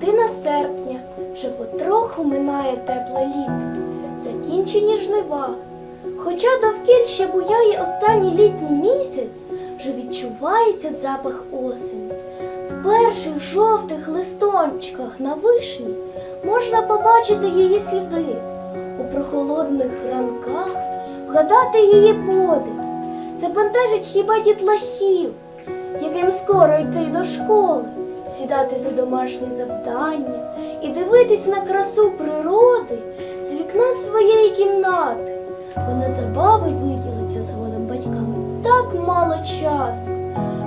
середина серпня, вже потроху минає тепле літо, закінчені жнива. Хоча довкіль ще буяє останній літній місяць, вже відчувається запах осені. В перших жовтих листончиках на вишні можна побачити її сліди, у прохолодних ранках вгадати її подих. Це бентежить хіба дітлахів, яким скоро йти до школи, сідати за домашні завдання і дивитись на красу природи з вікна своєї кімнати. Бо на забави виділиться згодом батьками так мало часу.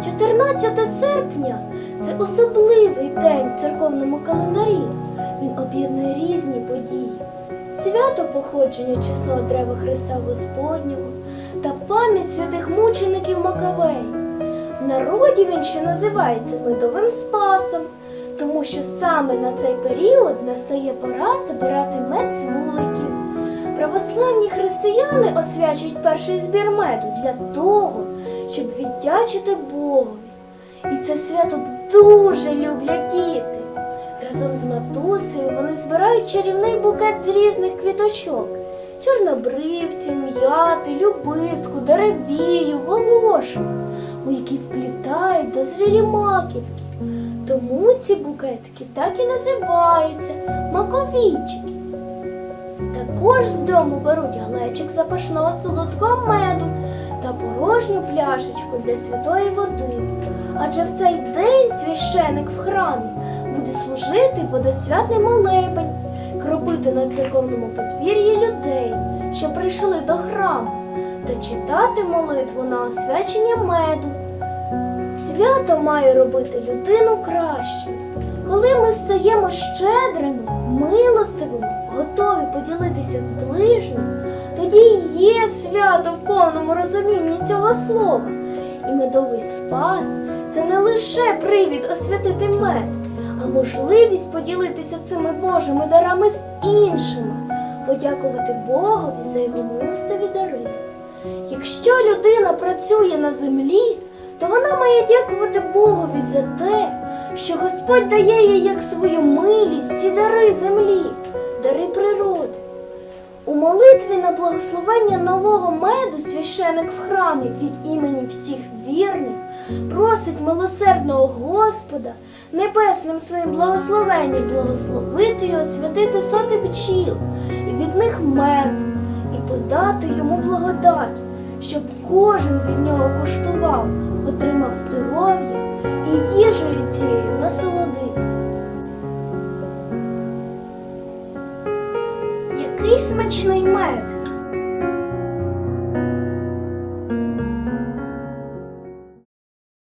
14 серпня це особливий день в церковному календарі. Він об'єднує різні події. Свято походження чесного древа Христа Господнього та пам'ять святих мучеників Макавей. Народі він ще називається Медовим Спасом, тому що саме на цей період настає пора забирати мед з вуликів. Православні християни освячують перший збір меду для того, щоб віддячити Богові. І це свято дуже люблять діти. Разом з матусею вони збирають чарівний букет з різних квіточок: чорнобривці, м'яти, любистку, деревію, волошину, у які вплітають дозрілі маківки. Тому ці букетики так і називаються маковійчики. Також з дому беруть глечик запашного солодкого меду та порожню пляшечку для святої води. Адже в цей день священик в храмі буде служити водосвятний молебень, кропити на церковному подвір'ї людей, що прийшли до храму, та читати молитву на освячення меду. Свято має робити людину кращою. Коли ми стаємо щедрими, милостивими, готові поділитися з ближнім, тоді є свято в повному розумінні цього слова. І медовий спас це не лише привід освятити мед, а можливість поділитися цими Божими дарами з іншими, подякувати Богові за його милостиві дари. Якщо людина працює на землі, то вона має дякувати Богові за те, що Господь дає їй як свою милість ці дари землі, дари природи. У молитві на благословення нового меду священик в храмі від імені всіх вірних просить милосердного Господа небесним своїм благословенням благословити і освятити соти бджіл, і від них мед, і подати йому благодать, щоб кожен від нього коштував, отримав здоров'я і їжею цією насолодився. Який смачний мед!